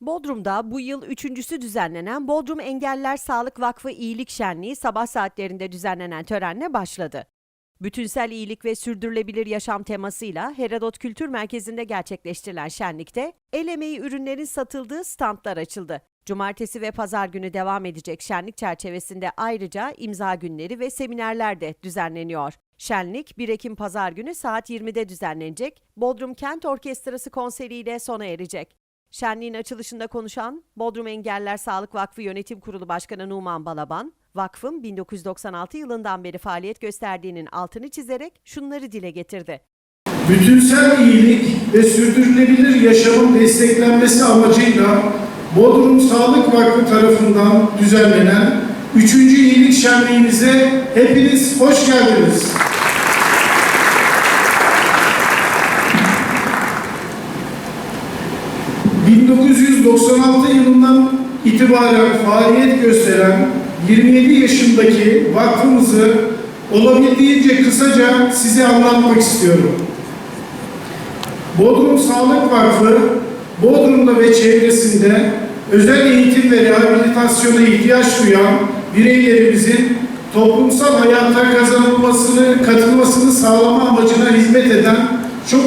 Bodrum'da bu yıl üçüncüsü düzenlenen Bodrum Engeller Sağlık Vakfı İyilik Şenliği sabah saatlerinde düzenlenen törenle başladı. Bütünsel iyilik ve sürdürülebilir yaşam temasıyla Herodot Kültür Merkezi'nde gerçekleştirilen şenlikte el emeği ürünlerin satıldığı standlar açıldı. Cumartesi ve pazar günü devam edecek şenlik çerçevesinde ayrıca imza günleri ve seminerler de düzenleniyor. Şenlik 1 Ekim pazar günü saat 20'de düzenlenecek. Bodrum Kent Orkestrası konseriyle sona erecek. Şenliğin açılışında konuşan Bodrum Engeller Sağlık Vakfı Yönetim Kurulu Başkanı Numan Balaban, vakfın 1996 yılından beri faaliyet gösterdiğinin altını çizerek şunları dile getirdi. Bütünsel iyilik ve sürdürülebilir yaşamın desteklenmesi amacıyla Bodrum Sağlık Vakfı tarafından düzenlenen 3. İyilik Şenliğimize hepiniz hoş geldiniz. ...1996 yılından itibaren faaliyet gösteren 27 yaşındaki vakfımızı olabildiğince kısaca size anlatmak istiyorum. Bodrum Sağlık Vakfı, Bodrum'da ve çevresinde özel eğitim ve rehabilitasyona ihtiyaç duyan bireylerimizin toplumsal hayata kazanılmasını, katılmasını sağlama amacına hizmet eden çok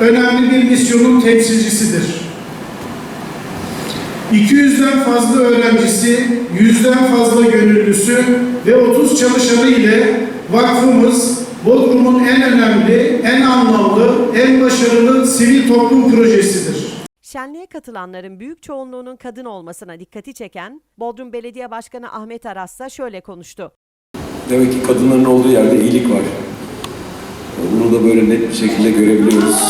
önemli bir misyonun temsilcisidir. 200'den fazla öğrencisi, 100'den fazla gönüllüsü ve 30 çalışanı ile vakfımız Bodrum'un en önemli, en anlamlı, en başarılı sivil toplum projesidir. Şenliğe katılanların büyük çoğunluğunun kadın olmasına dikkati çeken Bodrum Belediye Başkanı Ahmet Aras'ta şöyle konuştu. Demek ki kadınların olduğu yerde iyilik var. Bunu da böyle net bir şekilde görebiliyoruz.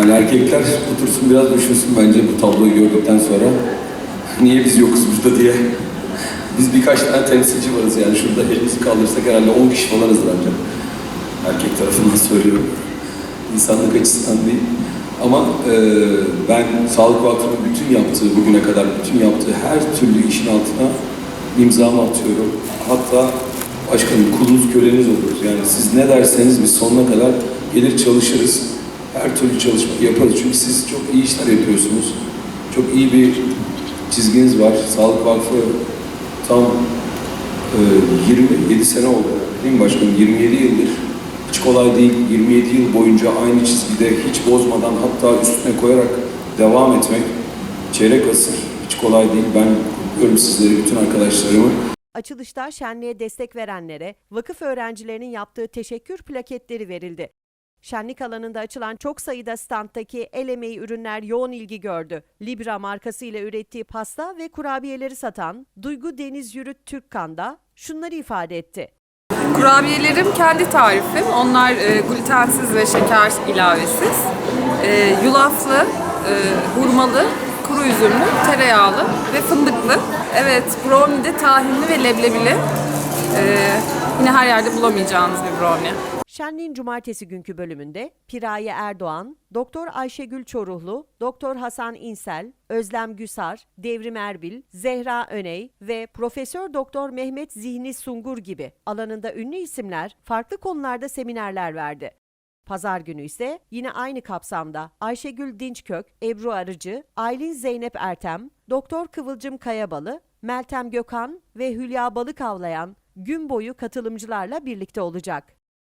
Yani erkekler otursun biraz düşünsün bence bu tabloyu gördükten sonra. Niye biz yokuz burada diye. Biz birkaç tane temsilci varız yani şurada elimizi kaldırsak herhalde 10 kişi falanızdır ancak. Erkek tarafından söylüyorum. İnsanlık açısından değil. Ama e, ben Sağlık Vakfı'nın bütün yaptığı, bugüne kadar bütün yaptığı her türlü işin altına imzamı atıyorum. Hatta başkanım kulunuz köleniz oluruz. Yani siz ne derseniz biz sonuna kadar gelir çalışırız. Her türlü çalışma yaparız. Çünkü siz çok iyi işler yapıyorsunuz. Çok iyi bir çizginiz var. Sağlık Vakfı tam e, 27 sene oldu. Değil mi başkanım? 27 yıldır. Hiç kolay değil. 27 yıl boyunca aynı çizgide hiç bozmadan hatta üstüne koyarak devam etmek çeyrek asır. Hiç kolay değil. Ben kutluyorum sizleri, bütün arkadaşlarımı. Açılışta şenliğe destek verenlere vakıf öğrencilerinin yaptığı teşekkür plaketleri verildi. Şenlik alanında açılan çok sayıda standtaki el emeği ürünler yoğun ilgi gördü. Libra markası ile ürettiği pasta ve kurabiyeleri satan Duygu Deniz Yürüt Türkkan da şunları ifade etti. Kurabiyelerim kendi tarifim. Onlar e, glutensiz ve şeker ilavesiz. E, yulaflı, e, hurmalı, kuru üzümlü, tereyağlı ve fındıklı. Evet, brownie de tahinli ve leblebili. E, yine her yerde bulamayacağınız bir brownie. Şenliğin cumartesi günkü bölümünde Piraye Erdoğan, Doktor Ayşegül Çoruhlu, Doktor Hasan İnsel, Özlem Güsar, Devrim Erbil, Zehra Öney ve Profesör Doktor Mehmet Zihni Sungur gibi alanında ünlü isimler farklı konularda seminerler verdi. Pazar günü ise yine aynı kapsamda Ayşegül Dinçkök, Ebru Arıcı, Aylin Zeynep Ertem, Doktor Kıvılcım Kayabalı, Meltem Gökhan ve Hülya Balık avlayan gün boyu katılımcılarla birlikte olacak.